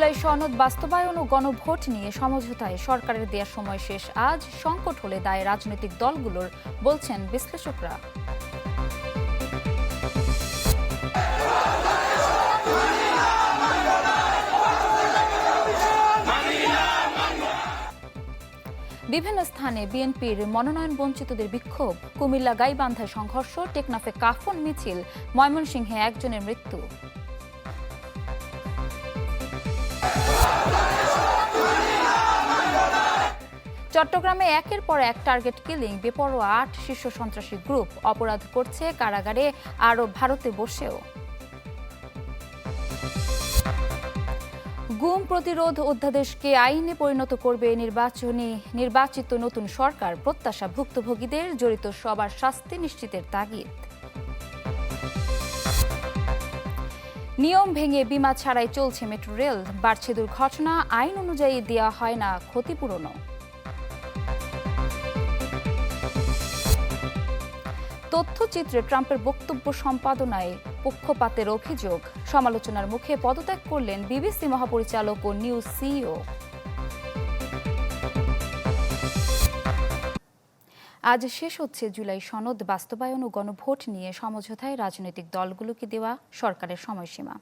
জুলাই সনদ বাস্তবায়ন ও গণভোট নিয়ে সমঝোতায় সরকারের দেওয়ার সময় শেষ। আজ সংকট হলে দায় রাজনৈতিক দলগুলোর, বলছেন বিশ্লেষকরা। বিভিন্ন স্থানে বিএনপির মনোনয়ন বঞ্চিতদের বিক্ষোভ। কুমিল্লা গাইবান্ধায় সংঘর্ষ, টেকনাফে কাফন মিছিল, ময়মনসিংহে একজনের মৃত্যু। চট্টগ্রামে একের পর এক টার্গেট কিলিং বেপরোয়া আট শীর্ষ সন্ত্রাসী গ্রুপ অপরাধ করছে কারাগারে, আরও ভারতে বসেও। গুম প্রতিরোধ অধ্যাদেশকে আইনে পরিণত করবে নির্বাচনী, নির্বাচিত নতুন সরকার প্রত্যাশা ভুক্তভোগীদের জড়িত সবার শাস্তি নিশ্চিতের তাগিদ। নিয়ম ভেঙে বিমা ছাড়াই চলছে মেট্রো রেল। বাড়ছে দুর্ঘটনা, আইন অনুযায়ী দেওয়া হয় না ক্ষতিপূরণ তথ্যচিত্রে ট্রাম্পের বক্তব্য সম্পাদনায় পক্ষপাতের অভিযোগ। সমালোচনার মুখে পদত্যাগ করলেন বিবিসি মহাপরিচালক ও নিউজ সিইও। আজ শেষ হচ্ছে জুলাই সনদ, বাস্তবায়ন ও গণভোট নিয়ে সমঝোতায় রাজনৈতিক দলগুলোকে দেওয়া সরকারের সময়সীমা।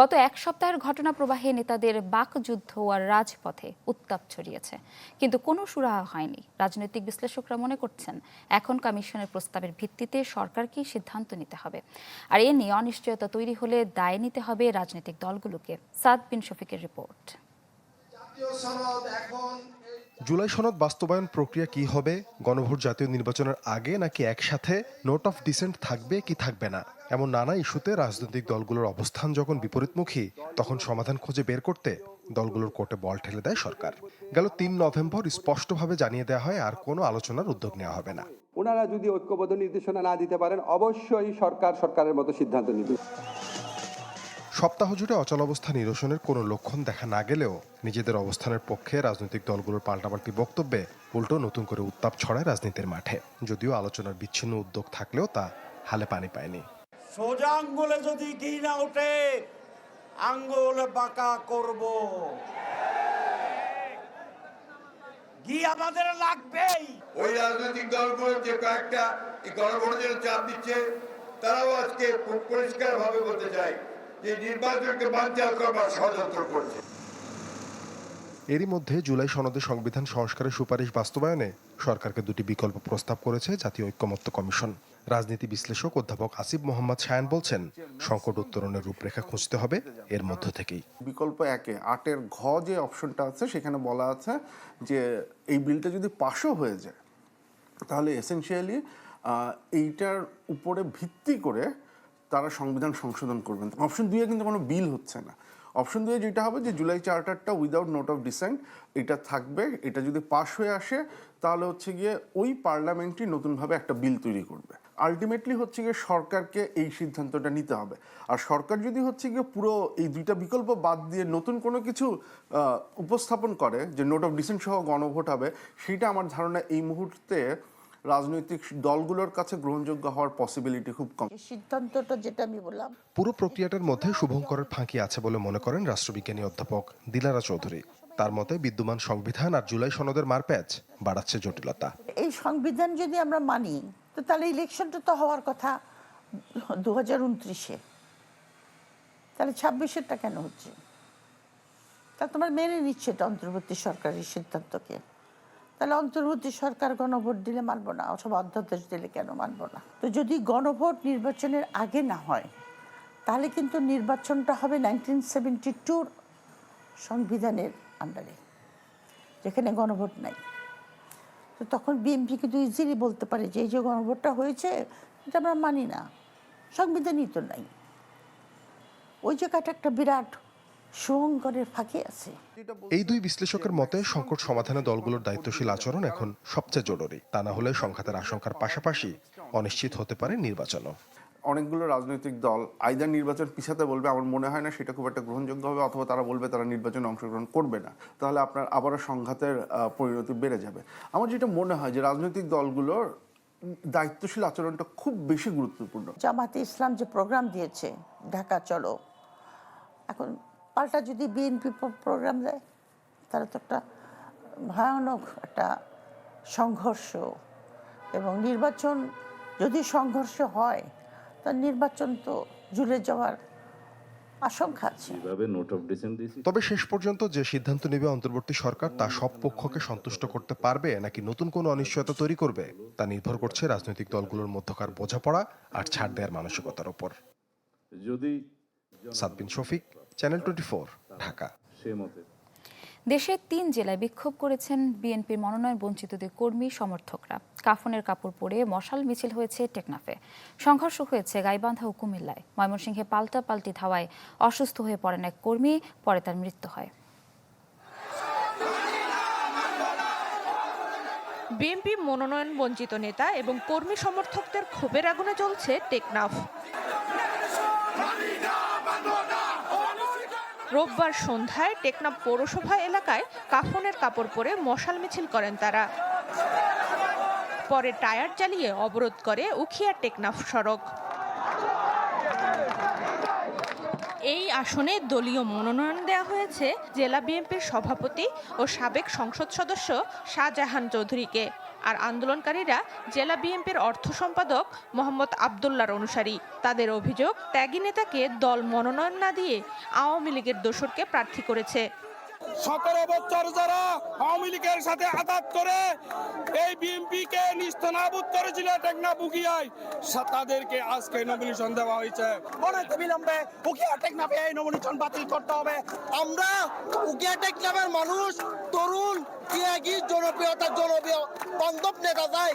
গত এক সপ্তাহের ঘটনা প্রবাহে নেতাদের বাকযুদ্ধ আর রাজপথে উত্তাপ ছড়িয়েছে। কিন্তু কোনো সুরাহা হয়নি। রাজনৈতিক বিশ্লেষকরা মনে করছেন, এখন কমিশনের প্রস্তাবের ভিত্তিতে সরকারকেই সিদ্ধান্ত নিতে হবে। আর এ নিয়ে অনিশ্চয়তা তৈরি হলে দায় নিতে হবে রাজনৈতিক দলগুলোকে। সাদ বিন শফিকের রিপোর্ট। জুলাই সনদ বাস্তবায়ন প্রক্রিয়া কি হবে? গণভোট জাতীয় নির্বাচনের আগে নাকি একসাথে নোট অফ ডিসেন্ট থাকবে কি থাকবে না? এমন নানা ইস্যুতে রাজনৈতিক দলগুলোর অবস্থান যখন বিপরীতমুখী, তখন সমাধান খুঁজে বের করতে দলগুলোর কোর্টে বল ঠেলে দেয় সরকার। গেল তিন নভেম্বর, স্পষ্টভাবে জানিয়ে দেওয়া হয়, আর কোনো আলোচনার উদ্যোগ নেওয়া হবে না। ওনারা যদি ঐক্যবদ্ধ নির্দেশনা না দিতে পারেন, অবশ্যই সরকার সরকারের মতো সিদ্ধান্ত নিবে। সপ্তাহ জুড়ে অচলাবস্থা নিরসনের কোনো লক্ষণ দেখা না গেলেও নিজেদের অবস্থানের পক্ষে রাজনৈতিক দলগুলোর পাল্টাপাল্টি বক্তব্যে উল্টো নতুন করে উত্তাপ ছড়ায় রাজনীতির মাঠে। যদিও আলোচনার বিচ্ছিন্ন উদ্যোগ থাকলেও তা হালে পানি পায়নি। সোজা আঙ্গুলে যদি ঘি না ওঠে আঙ্গুল বাঁকা করব। ঘি আমাদের লাগবেই। ওই রাজনৈতিক দলগুলো যে কয়েকটা এই গণভোটের চাপ দিচ্ছে তারাও আজকে পরিষ্কার ভাবে বলতে চাই যে নির্বাচনকে করবার ষড়যন্ত্র করছে। এরই মধ্যে জুলাই সনদে সংবিধান সংস্কারের সুপারিশ বাস্তবায়নে সরকারকে দুটি বিকল্প প্রস্তাব করেছে জাতীয় ঐক্যমত্য কমিশন। রাজনীতি বিশ্লেষক অধ্যাপক আসিফ মোহাম্মদ শায়ান বলছেন সংকট উত্তরণের রূপরেখা খুঁজতে হবে এর মধ্য থেকেই। বিকল্প একে আটের ঘ যে অপশনটা আছে সেখানে বলা আছে যে এই বিলটা যদি পাশও হয়ে যায় তাহলে এসেনশিয়ালি এইটার উপরে ভিত্তি করে তারা সংবিধান সংশোধন করবেন। অপশন দুইয়ে কিন্তু কোনো বিল হচ্ছে না। অপশন দুয়ে যেটা হবে যে জুলাই চার্টারটা উইদাউট নোট অফ ডিসেন্ট এটা থাকবে, এটা যদি পাশ হয়ে আসে, তাহলে হচ্ছে গিয়ে ওই পার্লামেন্টই নতুনভাবে একটা বিল তৈরি করবে। আলটিমেটলি হচ্ছে গিয়ে সরকারকে এই সিদ্ধান্তটা নিতে হবে। আর সরকার যদি হচ্ছে গিয়ে পুরো এই দুইটা বিকল্প বাদ দিয়ে নতুন কোনো কিছু উপস্থাপন করে, যে নোট অফ ডিসেন্ট সহ গণভোট হবে সেইটা আমার ধারণা এই মুহূর্তে রাজনৈতিক দলগুলোর কাছে গ্রহণযোগ্য হওয়ার পসিবিলিটি খুব কম। এই সিদ্ধান্তটা যেটা আমি বললাম। পুরো প্রক্রিয়াটার মধ্যে শুভঙ্করের ফাঁকি আছে বলে মনে করেন রাষ্ট্রবিজ্ঞানী অধ্যাপক দিলারা চৌধুরী। তার মতে বিদ্যমান সংবিধান আর জুলাই সনদের মারপ্যাচ বাড়াচ্ছে জটিলতা। এই সংবিধান যদি আমরা মানি তো তাহলে ইলেকশনটা তো হওয়ার কথা দু হাজার উনত্রিশে। তাহলে ছাব্বিশেরটা কেন হচ্ছে? তা তোমার মেনে নিচ্ছে তো অন্তর্বর্তী সরকারের সিদ্ধান্তকে। তাহলে অন্তর্বর্তী সরকার গণভোট দিলে মানবো না, অথবা অধ্যাদেশ দিলে কেন মানবো না? তো যদি গণভোট নির্বাচনের আগে না হয়, তাহলে কিন্তু নির্বাচনটা হবে নাইনটিন সেভেন্টি টুর সংবিধানের আন্ডারে, যেখানে গণভোট নাই। তো তখন বিএনপি কিন্তু ইজিলি বলতে পারে যে, এই যে গণভোটটা হয়েছে, এটা আমরা মানি না, সংবিধানই তো নাই। ওই জায়গাটা একটা বিরাট শুভঙ্করের ফাঁকি আছে। এই দুই বিশ্লেষকের মতে সংকট সমাধানে দলগুলোর দায়িত্বশীল আচরণ এখন সবচেয়ে জরুরি। তা না হলে সংঘাতের আশঙ্কার পাশাপাশি অনিশ্চিত হতে পারে নির্বাচনও। অনেকগুলো রাজনৈতিক দল আইদার নির্বাচন পিছাতে বলবে আমার মনে হয় না সেটা খুব একটা গ্রহণযোগ্য হবে অথবা তারা বলবে তারা নির্বাচনে অংশগ্রহণ করবে না। তাহলে আপনার আবারও সংঘাতের পরিণতি বেড়ে যাবে। আমার যেটা মনে হয় যে রাজনৈতিক দলগুলোর দায়িত্বশীল আচরণটা খুব বেশি গুরুত্বপূর্ণ। জামাতে ইসলাম যে প্রোগ্রাম দিয়েছে ঢাকা চলো। এখন পাল্টা যদি বিএনপি প্রোগ্রাম দেয় তাহলে তো একটা ভয়ানক একটা সংঘর্ষ এবং নির্বাচন যদি সংঘর্ষ হয় তার নির্বাচন তো জুড়ে যাওয়ার আশঙ্কা আছে। নোট অফ ডিসেন্ট তবে শেষ পর্যন্ত যে সিদ্ধান্ত নেবে অন্তর্বর্তী সরকার তা সব পক্ষকে সন্তুষ্ট করতে পারবে নাকি নতুন কোনো অনিশ্চয়তা তৈরি করবে তা নির্ভর করছে রাজনৈতিক দলগুলোর মধ্যকার বোঝাপড়া আর ছাড় দেওয়ার মানসিকতার উপর যদি Sadbin Shafiq channel twenty four Dhaka দেশের তিন জেলায় বিক্ষোভ করেছেন বিএনপির মনোনয়ন বঞ্চিতদের কর্মী সমর্থকরা। কাফনের কাপড় পরে মশাল মিছিল হয়েছে টেকনাফে। সংঘর্ষ হয়েছে গাইবান্ধা ও কুমিল্লায়। ময়মনসিংহে পাল্টা পাল্টি ধাওয়ায় অসুস্থ হয়ে পড়েন এক কর্মী পরে তার মৃত্যু হয়। বিএনপি মনোনয়ন বঞ্চিত নেতা এবং কর্মী সমর্থকদের ক্ষোভের আগুনে চলছে টেকনাফ। রোববার সন্ধ্যায় টেকনাফ পৌরসভা এলাকায় কাফনের কাপড় পরে মশাল মিছিল করেন তারা। পরে টায়ার চালিয়ে অবরোধ করে উখিয়া টেকনাফ সড়ক। এই আসনে দলীয় মনোনয়ন দেওয়া হয়েছে জেলা বিএনপির সভাপতি ও সাবেক সংসদ সদস্য শাহজাহান চৌধুরীকে। আর আন্দোলনকারীরা জেলা বিএনপির অর্থ সম্পাদক মোহাম্মদ আবদুল্লার অনুসারী। তাদের অভিযোগ, ত্যাগী নেতাকে দল মনোনয়ন না দিয়ে আওয়ামী লীগের দোসরকে প্রার্থী করেছে। সতেরো বছর যারা আওয়ামী লীগের সাথে আঘাত করে, এই বিএনপি কে নিস্তনাবুদ করেছিল টেকনা বুকিয়ায় তাদেরকে আজকে নমিনেশন দেওয়া হয়েছে। অনেক বিলম্বে বুকিয়া টেকনাফে এই নমিনেশন বাতিল করতে হবে। আমরা উকিয়া টেকনাফের মানুষ, তরুণ, ত্যাগী, জনপ্রিয়তা, জনপ্রিয়, বান্ধব নেতা চাই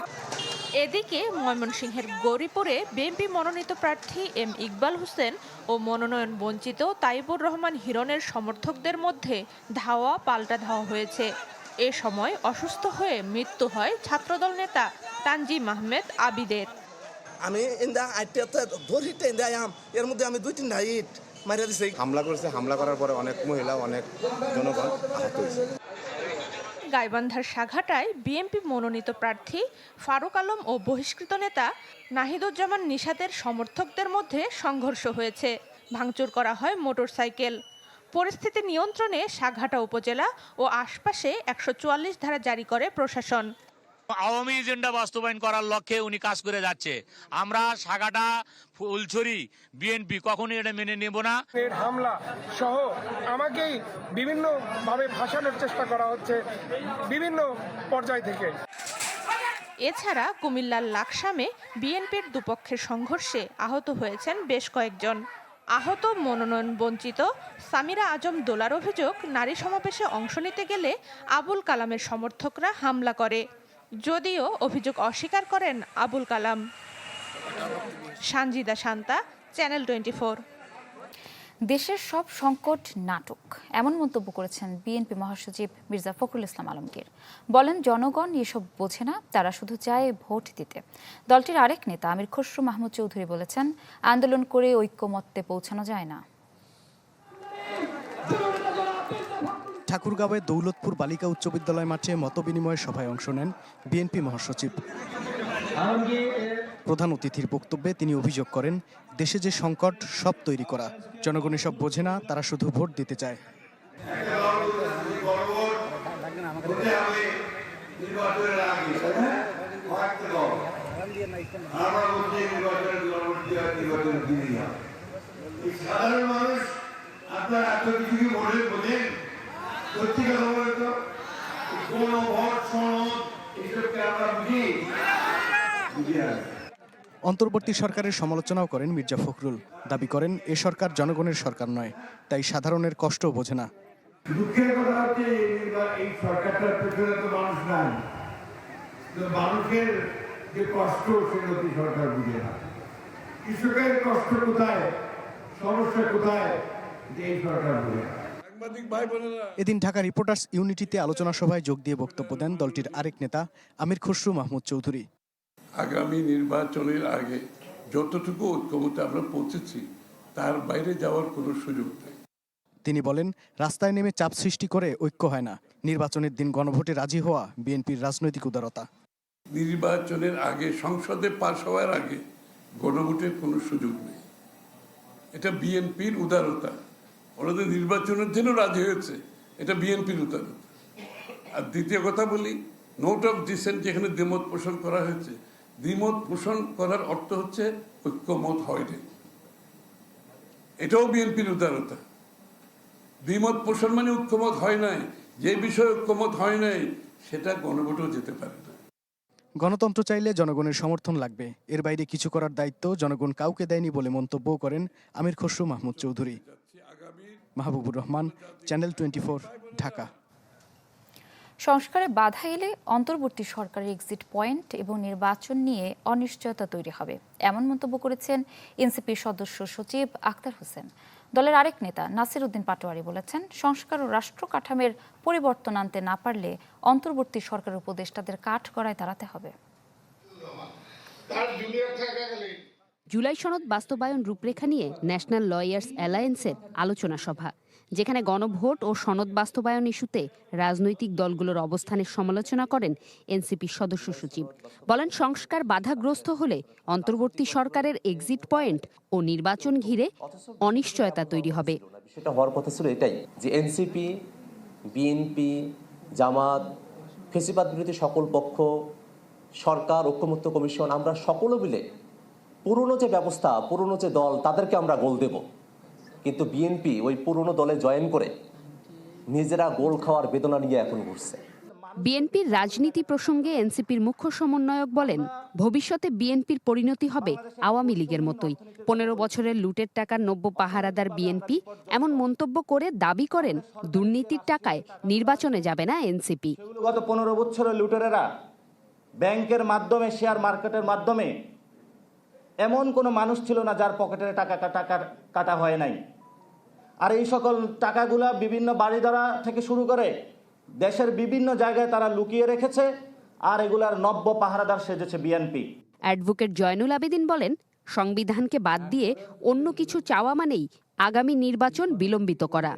এদিকে ময়মনসিংহের গৌরীপুরে বিএনপি মনোনীত প্রার্থী এম ইকবাল হোসেন ও মনোনয়ন বঞ্চিত তাইবুর রহমান হিরণের সমর্থকদের মধ্যে ধাওয়া পাল্টা ধাওয়া হয়েছে। এ সময় অসুস্থ হয়ে মৃত্যু হয় ছাত্রদল নেতা তানজিম আহমেদ আবিদের। আমি ইন্দা আইটিয়াতে ধরিতে ইন্দা আম এর মধ্যে আমি দুই তিনটা ইট মারিয়া দিছে। হামলা করেছে হামলা করার পরে অনেক মহিলা অনেক জনগণ আহত হয়েছে। গাইবান্ধার সাঘাটায় বিএনপি মনোনীত প্রার্থী ফারুক আলম ও বহিষ্কৃত নেতা নাহিদুজ্জামান নিশাতের সমর্থকদের মধ্যে সংঘর্ষ হয়েছে। ভাঙচুর করা হয় মোটরসাইকেল। পরিস্থিতি নিয়ন্ত্রণে সাঘাটা উপজেলা ও আশপাশে একশো চুয়াল্লিশ ধারা জারি করে প্রশাসন। আওয়ামী এজেন্ডা বাস্তবায়ন করার লক্ষ্যে উনি কাজ করে যাচ্ছে। আমরা সাগাটা ফুলছড়ি বিএনপি কখনোই এটা মেনে নেব না। হামলা সহ আমাকেই বিভিন্ন ভাবে ভাসানোর চেষ্টা করা হচ্ছে বিভিন্ন পর্যায় থেকে। এছাড়া কুমিল্লার লাকসামে বিএনপির দুপক্ষের সংঘর্ষে আহত হয়েছেন বেশ কয়েকজন। আহত মনোনয়ন বঞ্চিত সামিরা আজম দোলার অভিযোগ নারী সমাবেশে অংশ নিতে গেলে আবুল কালামের সমর্থকরা হামলা করে। যদিও অভিযোগ অস্বীকার করেন আবুল কালাম। সানজিদা শান্তা, চ্যানেল টোয়েন্টি দেশের সব সংকট নাটক, এমন মন্তব্য করেছেন বিএনপি মহাসচিব মির্জা ফখরুল ইসলাম আলমগীর। বলেন, জনগণ এসব বোঝে না, তারা শুধু চায় ভোট দিতে। দলটির আরেক নেতা আমির খসরু মাহমুদ চৌধুরী বলেছেন, আন্দোলন করে ঐক্যমত্যে পৌঁছানো যায় না। ঠাকুরগাঁওয়ে দৌলতপুর বালিকা উচ্চ বিদ্যালয় মাঠে মতবিনিময় সভায় অংশ নেন বিএনপি মহাসচিব। প্রধান অতিথির বক্তব্যে তিনি অভিযোগ করেন, দেশে যে সংকট, সব তৈরি করা। জনগণ সব বোঝে না, তারা শুধু ভোট দিতে চায়। সাধারণ মানুষ আপনার কিছু বোঝেন? সত্যি বলে তো কোন ভোট সনদ এসবকে আমরা বুঝি বুঝি অন্তর্বর্তী সরকারের সমালোচনাও করেন মির্জা ফখরুল। দাবি করেন এ সরকার জনগণের সরকার নয় তাই সাধারণের কষ্টও বোঝে না। দুঃখের কথা হচ্ছে এই সরকারটার পেছনে তো মানুষ নাই। মানুষের যে কষ্ট তো সরকার বুঝে না। কৃষকের কষ্ট কোথায়? সমস্যা কোথায়? যে এই সরকার বুঝে না। এদিন ঢাকা রিপোর্টার্স ইউনিটিতে আলোচনা সভায় যোগ দিয়ে বক্তব্য দেন দলটির আরেক নেতা আমির খসরু মাহমুদ চৌধুরী। আগামী নির্বাচনের আগে যতটুকু ঐক্যমতে আমরা পৌঁছেছি তার বাইরে যাওয়ার কোনো সুযোগ নেই। তিনি বলেন রাস্তায় নেমে চাপ সৃষ্টি করে ঐক্য হয় না। নির্বাচনের দিন গণভোটে রাজি হওয়া বিএনপির রাজনৈতিক উদারতা। নির্বাচনের আগে সংসদে পাশ হওয়ার আগে গণভোটের কোনো সুযোগ নেই। এটা বিএনপির উদারতা। যে নির্বাচনের জন্য রাজি হয়েছে। এটা বিএনপির উদাহরণ। আর দ্বিতীয় কথা বলি নোট অফ ডিসেন্ট যেখানে দ্বিমত পোষণ করা হয়েছে, দ্বিমত পোষণ করার অর্থ হচ্ছে ঐক্যমত হয়নি এটাও বিএনপির উদারতা। দ্বিমত পোষণ মানে ঐক্যমত হয় নাই। যে বিষয়ে ঐক্যমত হয় নাই, সেটা গণভোটেও যেতে পারে না। গণতন্ত্র চাইলে জনগণের সমর্থন লাগবে। এর বাইরে কিছু করার দায়িত্ব জনগণ কাউকে দেয়নি বলে মন্তব্য করেন আমির খসরু মাহমুদ চৌধুরী। মাহবুবুর রহমান চ্যানেল টোয়েন্টি ঢাকা সংস্কারে বাধা এলে অন্তর্বর্তী সরকারের এক্সিট পয়েন্ট এবং নির্বাচন নিয়ে অনিশ্চয়তা তৈরি হবে এমন মন্তব্য করেছেন এনসিপির সদস্য সচিব আক্তার হোসেন। দলের আরেক নেতা নাসির উদ্দিন পাটোয়ারি বলেছেন সংস্কার ও রাষ্ট্র কাঠামের পরিবর্তন আনতে না পারলে অন্তর্বর্তী সরকারের উপদেষ্টাদের কাঠ গড়ায় দাঁড়াতে হবে। জুলাই সনদ বাস্তবায়ন রূপরেখা নিয়ে ন্যাশনাল লয়ার্স অ্যালায়েন্সের আলোচনা সভা, যেখানে গণভোট ও সনদ বাস্তবায়ন ইস্যুতে রাজনৈতিক দলগুলোর অবস্থানের সমালোচনা করেন এনসিপির সদস্য সচিব। বলেন, সংস্কার বাধাগ্রস্ত হলে অন্তর্বর্তী সরকারের এক্সিট পয়েন্ট ও নির্বাচন ঘিরে অনিশ্চয়তা তৈরি হবে। সেটা হওয়ার কথা ছিল এটাই যে এনসিপি, বিএনপি, জামাত, ফেসিবাদ বিরোধী সকল পক্ষ, সরকার, ঐক্যমত্য কমিশন, আমরা সকলে মিলে পুরনো যে ব্যবস্থা পুরনো যে দল তাদেরকে আমরা গোল দেব। কিন্তু বিএনপি ওই পুরনো দলে জয়েন করে নিজেরা গোল খাওয়ার বেদনা নিয়ে এখন ঘুরছে। বিএনপির রাজনীতি প্রসঙ্গে এনসিপির মুখ্য সমন্বয়ক বলেন ভবিষ্যতে বিএনপির পরিণতি হবে আওয়ামী লীগের মতোই। পনেরো বছরের লুটের টাকার নব্য পাহারাদার বিএনপি এমন মন্তব্য করে দাবি করেন দুর্নীতির টাকায় নির্বাচনে যাবে না এনসিপি গত পনেরো বছরের লুটেরা ব্যাংকের মাধ্যমে শেয়ার মার্কেটের মাধ্যমে এমন কোনো মানুষ ছিল না যার পকেটের টাকা টাকা কাটা হয় নাই। আর এই সকল টাকাগুলা বিভিন্ন বাড়িধারা থেকে শুরু করে দেশের বিভিন্ন জায়গায় তারা লুকিয়ে রেখেছে আর এগুলার নব্য পাহারাদার সেজেছে বিএনপি অ্যাডভোকেট জয়নুল আবেদিন বলেন সংবিধানকে বাদ দিয়ে অন্য কিছু চাওয়া মানেই আগামী নির্বাচন বিলম্বিত করা।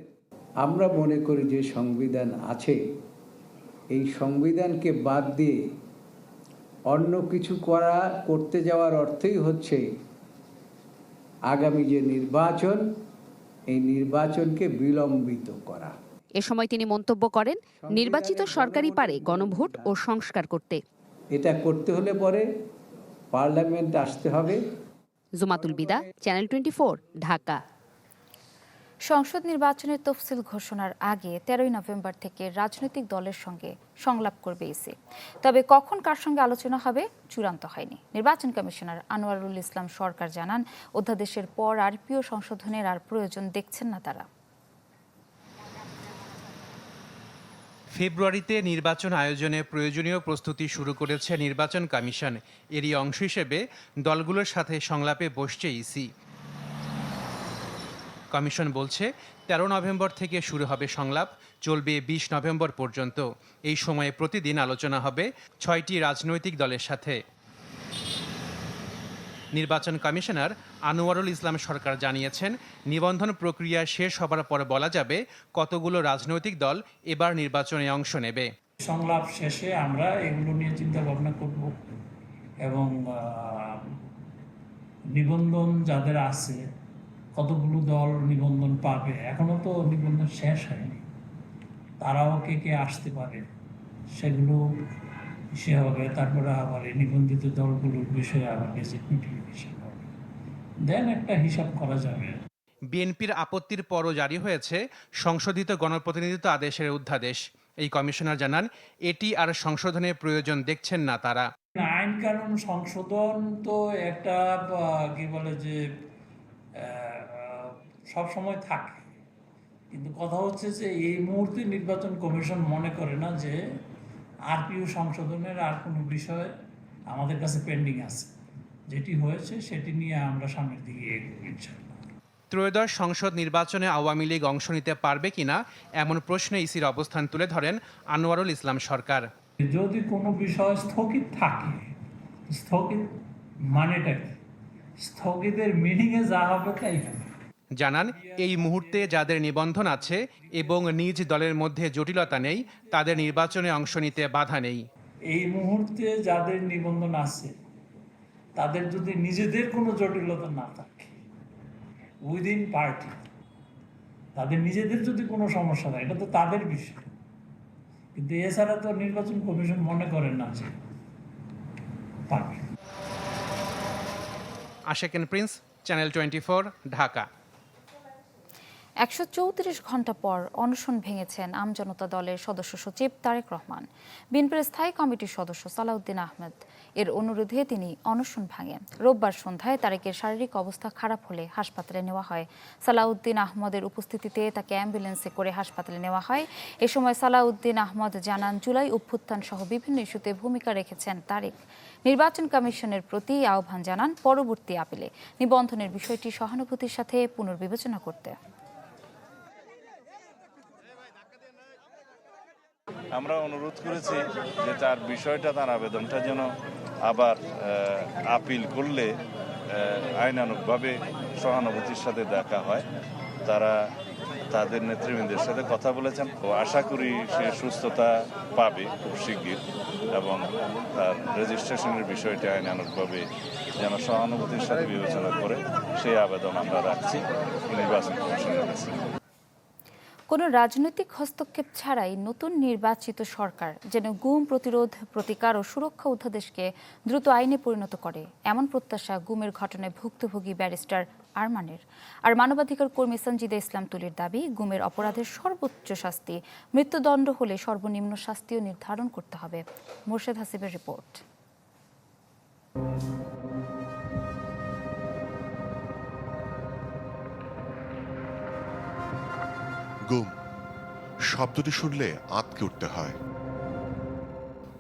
আমরা মনে করি যে সংবিধান আছে। এই সংবিধানকে বাদ দিয়ে অন্য কিছু করা করতে যাওয়ার অর্থই হচ্ছে আগামী যে নির্বাচন এই নির্বাচনকে বিলম্বিত করা। এ সময় তিনি মন্তব্য করেন নির্বাচিত সরকারই পারে গণভোট ও সংস্কার করতে। এটা করতে হলে পরে পার্লামেন্ট আসতে হবে। Jumatul Bida channel twenty Dhaka. সংসদ নির্বাচনের তফসিল ঘোষণার আগে তেরোই নভেম্বর থেকে রাজনৈতিক দলের সঙ্গে সংলাপ করবে ইসি। তবে কখন কার সঙ্গে আলোচনা হবে চূড়ান্ত হয়নি। নির্বাচন কমিশনার আনোয়ারুল ইসলাম সরকার জানান, অধ্যাদেশের পর আরপিও সংশোধনের আর প্রয়োজন দেখছেন না তারা। ফেব্রুয়ারিতে নির্বাচন আয়োজনে প্রয়োজনীয় প্রস্তুতি শুরু করেছে নির্বাচন কমিশন। এরই অংশ হিসেবে দলগুলোর সাথে সংলাপে বসছে ইসি। কমিশন বলছে, তেরো নভেম্বর থেকে শুরু হবে সংলাপ, চলবে বিশ নভেম্বর পর্যন্ত। এই সময়ে প্রতিদিন আলোচনা হবে ছয়টি রাজনৈতিক দলের সাথে। নির্বাচন কমিশনার আনোয়ারুল ইসলাম সরকার জানিয়েছেন, নিবন্ধন প্রক্রিয়া শেষ হবার পর বলা যাবে কতগুলো রাজনৈতিক দল এবার নির্বাচনে অংশ নেবে। সংলাপ শেষে আমরা এগুলো নিয়ে চিন্তা ভাবনা করব এবং নিবন্ধন যাদের আছে কতগুলো দল নিবন্ধন পাবে? এখনও তো নিবন্ধন শেষ হয়নি। তারাও কে কে আসতে পারে সেগুলো সে হবে। তারপরে আবার এই নিবন্ধিত দলগুলোর বিষয়ে আবার গেজেট নোটিফিকেশন হবে। দেন একটা হিসাব করা যাবে। বিএনপির আপত্তির পরও জারি হয়েছে সংশোধিত গণপ্রতিনিধিত্ব আদেশের অধ্যাদেশ। এই কমিশনার জানান এটি আর সংশোধনের প্রয়োজন দেখছেন না তারা। আইন কানুন সংশোধন তো একটা কি বলে যে সব সময় থাকে। কিন্তু কথা হচ্ছে যে এই মুহূর্তে নির্বাচন কমিশন মনে করে না যে আরপিও সংশোধনের আর কোনো বিষয় আমাদের কাছে পেন্ডিং আছে। যেটি হয়েছে সেটি নিয়ে আমরা সামনের দিকে এগোবো ইনশাল্লাহ ত্রয়োদশ সংসদ নির্বাচনে আওয়ামী লীগ অংশ নিতে পারবে কিনা এমন প্রশ্নে ইসির অবস্থান তুলে ধরেন আনোয়ারুল ইসলাম সরকার। যদি কোনো বিষয় স্থগিত থাকে স্থগিত মানেটা কি? স্থগিতের মিনিংয়ে যা হবে তাই হবে। জানান এই মুহূর্তে যাদের নিবন্ধন আছে এবং নিজ দলের মধ্যে জটিলতা নেই তাদের নির্বাচনে অংশ নিতে বাধা নেই। এই মুহূর্তে যাদের নিবন্ধন আছে তাদের যদি নিজেদের কোনো জটিলতা না থাকে উইদিন পার্টি তাদের নিজেদের যদি কোনো সমস্যা হয় এটা তো তাদের বিষয়। কিন্তু এছাড়া তো নির্বাচন কমিশন মনে করেন না যে পারবে। Asheken Prince channel twenty Dhaka. একশো চৌত্রিশ ঘণ্টা পর অনশন ভেঙেছেন আমজনতা দলের সদস্য সচিব তারেক রহমান। বিএনপির স্থায়ী কমিটির সদস্য সালাউদ্দিন আহমেদ। এর অনুরোধে তিনি অনশন ভাঙেন। রোববার সন্ধ্যায় তারেকের শারীরিক অবস্থা খারাপ হলে হাসপাতালে নেওয়া হয়। সালাউদ্দিন আহমদের উপস্থিতিতে তাকে অ্যাম্বুলেন্সে করে হাসপাতালে নেওয়া হয়। এ সময় সালাউদ্দিন আহমদ জানান, জুলাই অভ্যুত্থান সহ বিভিন্ন ইস্যুতে ভূমিকা রেখেছেন তারেক। নির্বাচন কমিশনের প্রতি আহ্বান জানান পরবর্তী আপিলে। নিবন্ধনের বিষয়টি সহানুভূতির সাথে পুনর্বিবেচনা করতে। আমরা অনুরোধ করেছি যে তার বিষয়টা, তার আবেদনটা যেন আবার আপিল করলে আইনানুকভাবে সহানুভূতির সাথে দেখা হয়। তারা তাদের নেতৃবৃন্দের সাথে কথা বলেছেন ও আশা করি সে সুস্থতা পাবে খুব শিগগির এবং তার রেজিস্ট্রেশনের বিষয়টি আইনানুগভাবে যেন সহানুভূতির সাথে বিবেচনা করে সেই আবেদন আমরা রাখছি। নির্বাচন কমিশনের কাছে। কোনো রাজনৈতিক হস্তক্ষেপ ছাড়াই নতুন নির্বাচিত সরকার যেন গুম প্রতিরোধ, প্রতিকার ও সুরক্ষা অধ্যাদেশকে দ্রুত আইনে পরিণত করে। এমন প্রত্যাশা গুমের ঘটনায় ভুক্তভোগী ব্যারিস্টার আরমানের। আর মানবাধিকার কর্মী সঞ্জিদা ইসলাম তুলির দাবি, গুমের অপরাধের সর্বোচ্চ শাস্তি, মৃত্যুদণ্ড হলে সর্বনিম্ন শাস্তিও নির্ধারণ করতে হবে। মোর্শেদ হাসিবের রিপোর্ট। গুম শব্দটি শুনলে আঁতকে উঠতে হয়।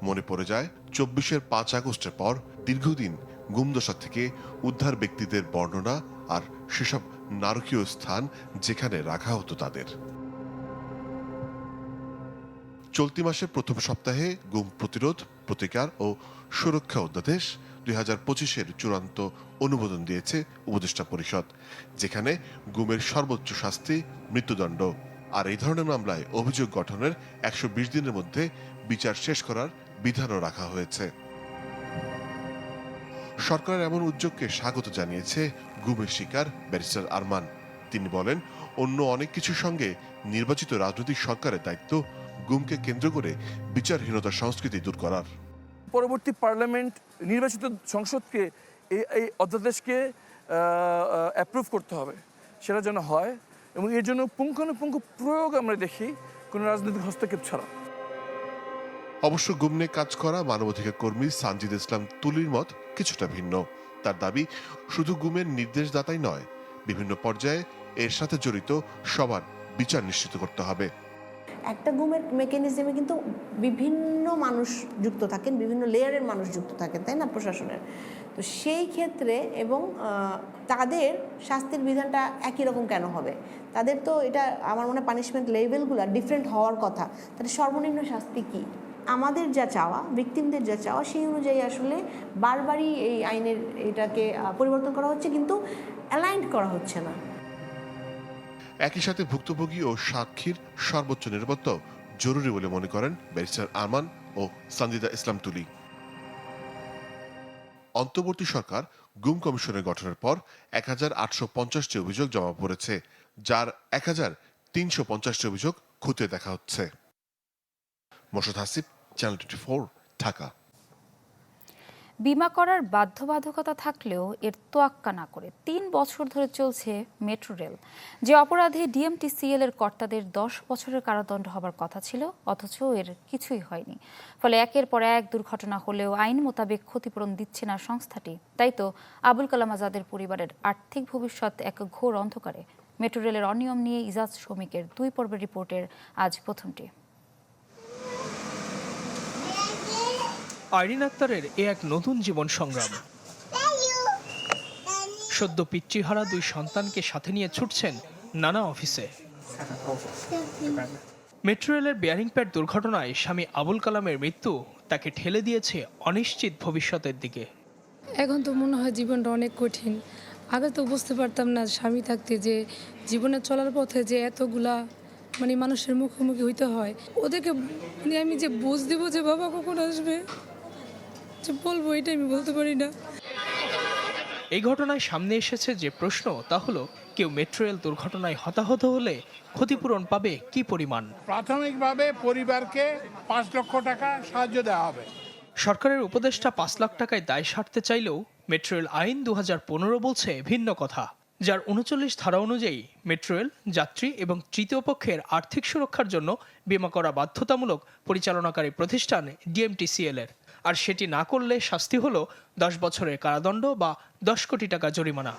মনে পড়ে যায়, চব্বিশের পাঁচ আগস্টের পর দীর্ঘদিন গুমদশা থেকে উদ্ধার ব্যক্তিদের বর্ণনা আর সেসব নারকীয় স্থান যেখানে রাখা হতো তাদের। চলতি মাসের প্রথম সপ্তাহে গুম প্রতিরোধ, প্রতিকার ও সুরক্ষা অধ্যাদেশ দুই হাজার পঁচিশের চূড়ান্ত অনুমোদন দিয়েছে উপদেষ্টা পরিষদ, যেখানে গুমের সর্বোচ্চ শাস্তি মৃত্যুদণ্ড। আর এই ধরনের মামলায় অভিযোগ গঠনের একশো বিশ দিনের মধ্যে বিচার শেষ করার বিধানও রাখা হয়েছে। সরকারের এমন উদ্যোগকে স্বাগত জানিয়েছে গুমের শিকার ব্যারিস্টার আরমান। তিনি বলেন, অন্য অনেক কিছুর সঙ্গে নির্বাচিত রাজনৈতিক সরকারের দায়িত্ব গুমকে কেন্দ্র করে বিচারহীনতার সংস্কৃতি দূর করার। পরবর্তী পার্লামেন্ট নির্বাচিত সংসদকে এই অধ্যাদেশকে অ্যাপ্রুভ করতে হবে। সেটা যেন হয় এবং এর জন্য পুঙ্খানুপুঙ্খ প্রয়োগ আমরা দেখি কোনো রাজনৈতিক হস্তক্ষেপ ছাড়া। অবশ্য গুম নিয়ে কাজ করা মানবাধিকার কর্মী সানজিদ ইসলাম তুলির মত কিছুটা ভিন্ন। তার দাবি, শুধু গুমের নির্দেশদাতাই নয়, বিভিন্ন পর্যায়ে এর সাথে জড়িত সবার বিচার নিশ্চিত করতে হবে। একটা গুমের মেকানিজমে কিন্তু বিভিন্ন মানুষ যুক্ত থাকেন, বিভিন্ন লেয়ারের মানুষ যুক্ত থাকেন, তাই না? প্রশাসনের। তো সেই ক্ষেত্রে এবং তাদের শাস্তির বিধানটা একই রকম কেন হবে? তাদের তো এটা আমার মনে পানিশমেন্ট লেভেলগুলো ডিফারেন্ট হওয়ার কথা। তাদের সর্বনিম্ন শাস্তি কী? আমাদের যা চাওয়া ভিকটিমদের যা চাওয়া, সেই অনুযায়ী আসলে বারবারই এই আইনের এটাকে পরিবর্তন করা হচ্ছে, কিন্তু অ্যালাইন্ড করা হচ্ছে না। একই সাথে ভুক্তভোগী ও সাক্ষীর সর্বোচ্চ নিরাপত্তা জরুরি বলে মনে করেন ব্যারিস্টার আরমান ও সানজিদা ইসলাম তুলি। অন্তর্বর্তী সরকার গুম কমিশনের গঠনের পর এক হাজার আটশো পঞ্চাশটি অভিযোগ জমা পড়েছে, যার এক হাজার তিনশো পঞ্চাশটি অভিযোগ খতিয়ে দেখা হচ্ছে। Morshed Hasib, channel twenty Dhaka. বিমা করার বাধ্যবাধকতা থাকলেও এর তোয়াক্কা না করে তিন বছর ধরে চলছে মেট্রো রেল। যে অপরাধে ডিএমটিসিএল এর কর্তাদের দশ বছরের কারাদণ্ড হবার কথা ছিল, অথচ এর কিছুই হয়নি। ফলে একের পর এক দুর্ঘটনা হলেও আইন মোতাবেক ক্ষতিপূরণ দিচ্ছে না সংস্থাটি। তাই তো আবুল কালাম আজাদের পরিবারের আর্থিক ভবিষ্যৎ এক ঘোর অন্ধকারে। মেট্রো রেলের অনিয়ম নিয়ে ইজাজ শ্রমিকের দুই পর্বের রিপোর্টের আজ প্রথমটি। আইরিন আক্তারের এ এক নতুন জীবন সংগ্রাম। সদ্য পিতৃহারা দুই সন্তানকে সাথে নিয়ে ছুটছেন নানা অফিসে। মেট্রো রেলের বেয়ারিং প্যাড দুর্ঘটনায় স্বামী আবুল কালামের মৃত্যু তাকে ঠেলে দিয়েছে অনিশ্চিত ভবিষ্যতের দিকে। এখন তো মনে হয় জীবনটা অনেক কঠিন। আগে তো বুঝতে পারতাম না স্বামী থাকতে যে জীবনে চলার পথে যে এতগুলা মানে মানুষের মুখোমুখি হইতে হয়। ওদেরকে মানে আমি যে বুঝ দিব যে বাবা কখন আসবে? যে বলব এটা আমি বলতে পারি না। এই ঘটনায় সামনে এসেছে যে প্রশ্ন তা হলো কেউ মেট্রো রেল দুর্ঘটনায় হতাহত হলে ক্ষতিপূরণ পাবে কি পরিমাণ? প্রাথমিকভাবে পরিবারকে পাঁচ লক্ষ টাকা সাহায্য দেওয়া হবে। সরকারের উপদেষ্টা পাঁচ লাখ টাকায় দায় সারতে চাইলেও মেট্রো রেল আইন দু হাজার পনেরো বলছে ভিন্ন কথা যার উনচল্লিশ ধারা অনুযায়ী মেট্রো রেল যাত্রী এবং তৃতীয় পক্ষের আর্থিক সুরক্ষার জন্য বিমা করা বাধ্যতামূলক পরিচালনাকারী প্রতিষ্ঠান ডিএমটিসিএল এর। আর সেটি না করলে শাস্তি হলো দশ বছরের কারাদণ্ড বা দশ কোটি টাকা জরিমানা।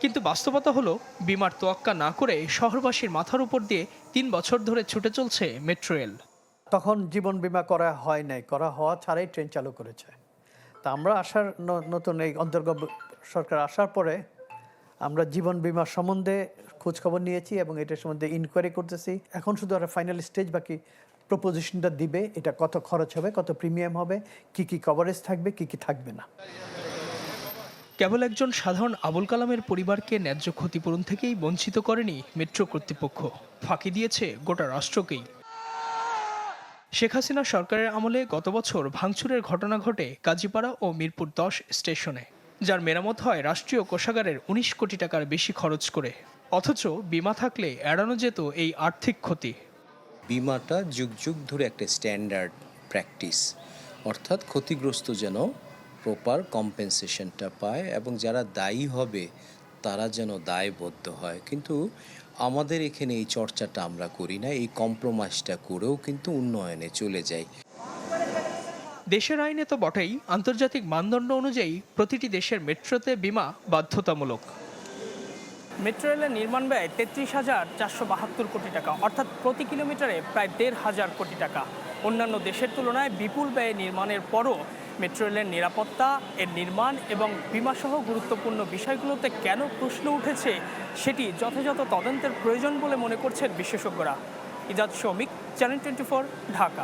কিন্তু বাস্তবতা হলো, বিমার তোয়াক্কা না করে শহরবাসীর মাথার উপর দিয়ে তিন বছর ধরে ছুটে চলছে মেট্রো রেল। তখন জীবন বীমা করা হয় নাই, করা হওয়া ছাড়াই ট্রেন চালু করেছে। তা আমরা আসার নতুন এই অন্তর্গত সরকার আসার পরে আমরা জীবন বীমা সম্বন্ধে খোঁজখবর নিয়েছি এবং এটার সম্বন্ধে ইনকোয়ারি করতেছি। এখন শুধু আর ফাইনাল স্টেজ বাকি প্রপোজিশনটা দিবে, এটা কত খরচ হবে, কত প্রিমিয়াম হবে, কি কি কভারেজ থাকবে, কি কি থাকবে না। কেবল একজন সাধারণ আবুল কালামের পরিবারকে ন্যায্য ক্ষতিপূরণ থেকেই বঞ্চিত করেনি মেট্রো কর্তৃপক্ষ। ফাঁকি দিয়েছে গোটা রাষ্ট্রকেই। শেখ হাসিনা সরকারের আমলে গত বছর ভাঙচুরের ঘটনা ঘটে কাজীপাড়া ও মিরপুর দশ স্টেশনে, যার মেরামত হয় রাষ্ট্রীয় কোষাগারের উনিশ কোটি টাকার বেশি খরচ করে। অথচ বিমা থাকলে এড়ানো যেত এই আর্থিক ক্ষতি। বিমাটা যুগ যুগ ধরে একটা স্ট্যান্ডার্ড প্র্যাকটিস অর্থাৎ ক্ষতিগ্রস্ত যেন প্রপার কম্পেনসেশনটা পায় এবং যারা দায়ী হবে, তারা যেন দায়বদ্ধ হয়। কিন্তু আমাদের এখানে এই চর্চাটা আমরা করি না, এই কম্প্রোমাইজটা করেও কিন্তু উন্নয়নে চলে যাই। দেশের আইনে তো বটেই আন্তর্জাতিক মানদণ্ড অনুযায়ী প্রতিটি দেশের মেট্রোতে বিমা বাধ্যতামূলক। মেট্রো রেলের নির্মাণ ব্যয় তেত্রিশ হাজার চারশো বাহাত্তর কোটি টাকা, অর্থাৎ প্রতি কিলোমিটারে প্রায় দেড় হাজার কোটি টাকা। অন্যান্য দেশের তুলনায় বিপুল ব্যয় নির্মাণের পরও মেট্রো রেলের নিরাপত্তা, এর নির্মাণ এবং বিমাসহ গুরুত্বপূর্ণ বিষয়গুলোতে কেন প্রশ্ন উঠেছে সেটি যথাযথ তদন্তের প্রয়োজন বলে মনে করছেন বিশেষজ্ঞরা। Izad Shoumik channel twenty Dhaka.